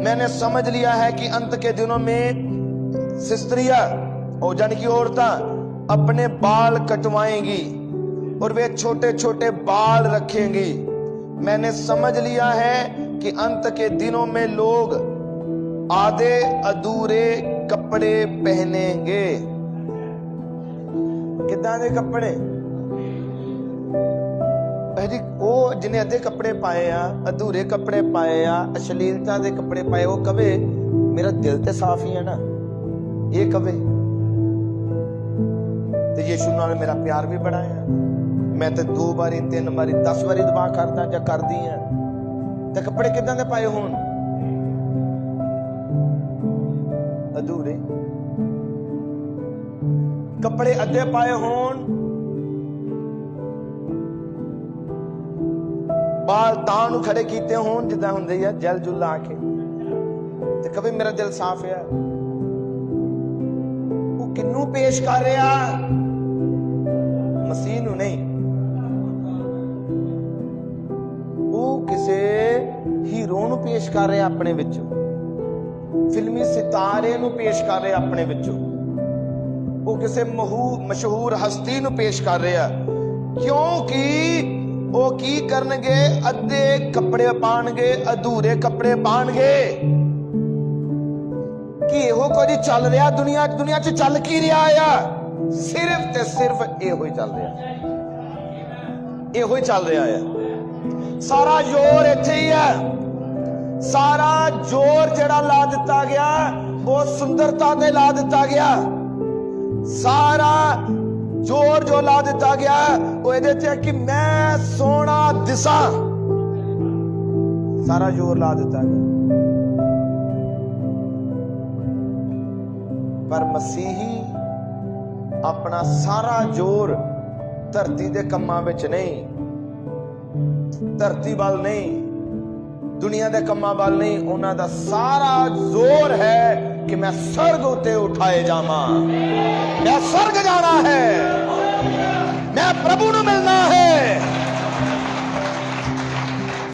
मैंने समझ लिया है कि अंत के दिनों में स्त्रिया और जन की औरता अपने बाल कटवाएँगी और वे छोटे छोटे बाल रखेंगी। मैंने समझ लिया है कि अंत के दिनों में लोग आधे अधूरे कपड़े पहनेंगे। कितने कपड़े? ਕੱਪੜੇ ਉਹ ਜਿਹਨੇ ਅੱਧੇ ਕੱਪੜੇ ਪਾਏ ਆ, ਅਧੂਰੇ ਕੱਪੜੇ ਪਾਏ ਆ, ਅਸ਼ਲੀਲਤਾ ਦੇ ਕੱਪੜੇ ਪਾਏ, ਉਹ ਕਵੇ, ਮੇਰਾ ਦਿਲ ਤੇ ਸਾਫ਼ ਹੀ ਹੈ ਨਾ। ਇਹ ਕਵੇ। ਤੇ ਯੀਸ਼ੂ ਨਾਲ ਮੇਰਾ ਪਿਆਰ ਵੀ ਬੜਾ ਆ। ਮੈਂ ਤੇ ਦੋ ਵਾਰੀ, ਤਿੰਨ ਵਾਰੀ 10 ਵਾਰੀ ਦੁਆ ਕਰਦਾ ਜਾਂ ਕਰਦੀ ਆ। ਤੇ ਕੱਪੜੇ ਕਿਦਾਂ ਦੇ ਪਾਏ ਹੋਣ? ਅਧੂਰੇ। ਕੱਪੜੇ ਅੱਧੇ ਪਾਏ ਹੋਣ ਬਾਲ ਤਾਂ ਨੂੰ ਖੜੇ ਕੀਤੇ ਹੋਣ, ਜਿੱਦਾਂ ਹੁੰਦੇ ਆ, ਜਲ ਜੁਲ ਲਾ ਕੇ। ਤੇ ਕਵੇ, ਮੇਰਾ ਦਿਲ ਸਾਫ਼ ਆ। ਉਹ ਕਿੰਨੂੰ ਪੇਸ਼ ਕਰ ਰਿਹਾ? ਮਸੀਹ ਨੂੰ ਨਹੀਂ। ਉਹ ਕਿਸੇ ਹੀਰੋ ਨੂੰ ਪੇਸ਼ ਕਰ ਰਿਹਾ ਆਪਣੇ ਵਿੱਚੋਂ। ਫਿਲਮੀ ਸਿਤਾਰੇ ਨੂੰ ਪੇਸ਼ ਕਰ ਰਿਹਾ ਆਪਣੇ ਵਿੱਚੋਂ। ਉਹ ਕਿਸੇ ਮਹੂ, ਮਸ਼ਹੂਰ ਹਸਤੀ ਨੂੰ ਪੇਸ਼ ਕਰ ਰਿਹਾ। ਕਿਉਂਕਿ ਉਹ ਕੀ ਕਰਨਗੇ? ਅੱਧੇ ਕੱਪੜੇ ਪਾਣਗੇ, ਅਧੂਰੇ ਕੱਪੜੇ ਪਾਣਗੇ। ਕਿ ਇਹੋ ਕੁਝ ਚੱਲ ਰਿਹਾ ਦੁਨੀਆ ਦੁਨੀਆ 'ਚ ਚੱਲ ਕੀ ਰਿਹਾ ਆ? ਸਿਰਫ ਤੇ ਸਿਰਫ ਇਹੋ ਹੀ ਚੱਲ ਰਿਹਾ। ਇਹੋ ਹੀ ਚੱਲ ਰਿਹਾ ਆ। ਸਾਰਾ ਜ਼ੋਰ ਇੱਥੇ ਹੀ ਹੈ ਸਾਰਾ ਜ਼ੋਰ ਜਿਹੜਾ ਲਾ ਦਿੱਤਾ ਗਿਆ, ਉਹ ਸੁੰਦਰਤਾ ਤੇ ਲਾ ਦਿੱਤਾ ਗਿਆ। ਸਾਰਾ ਜ਼ੋਰ ਜੋ ਲਾ ਦਿੱਤਾ ਗਿਆ ਉਹ ਇਹਦੇ ਤੇ ਹੈ ਕਿ ਮੈਂ ਸੋਹਣਾ ਦਿਸਾਂ। ਸਾਰਾ ਜ਼ੋਰ ਲਾ ਦਿੱਤਾ ਗਿਆ। ਪਰ ਮਸੀਹੀ ਆਪਣਾ ਸਾਰਾ ਜ਼ੋਰ ਧਰਤੀ ਦੇ ਕੰਮਾਂ ਵਿੱਚ ਨਹੀਂ, ਧਰਤੀ ਵੱਲ ਨਹੀਂ ਦੁਨੀਆ ਦੇ ਕੰਮਾਂ ਵੱਲ ਨਹੀਂ, ਉਹਨਾਂ ਦਾ ਸਾਰਾ ਜ਼ੋਰ ਹੈ ਕਿ ਮੈਂ ਸਰਗ ਉਤੇ ਉਠਾਏ ਜਾਵਾਂ। ਮੈਂ ਸਰਗ ਜਾਣਾ ਹੈ। ਮੈਂ ਪ੍ਰਭੂ ਨੂੰ ਮਿਲਣਾ ਹੈ।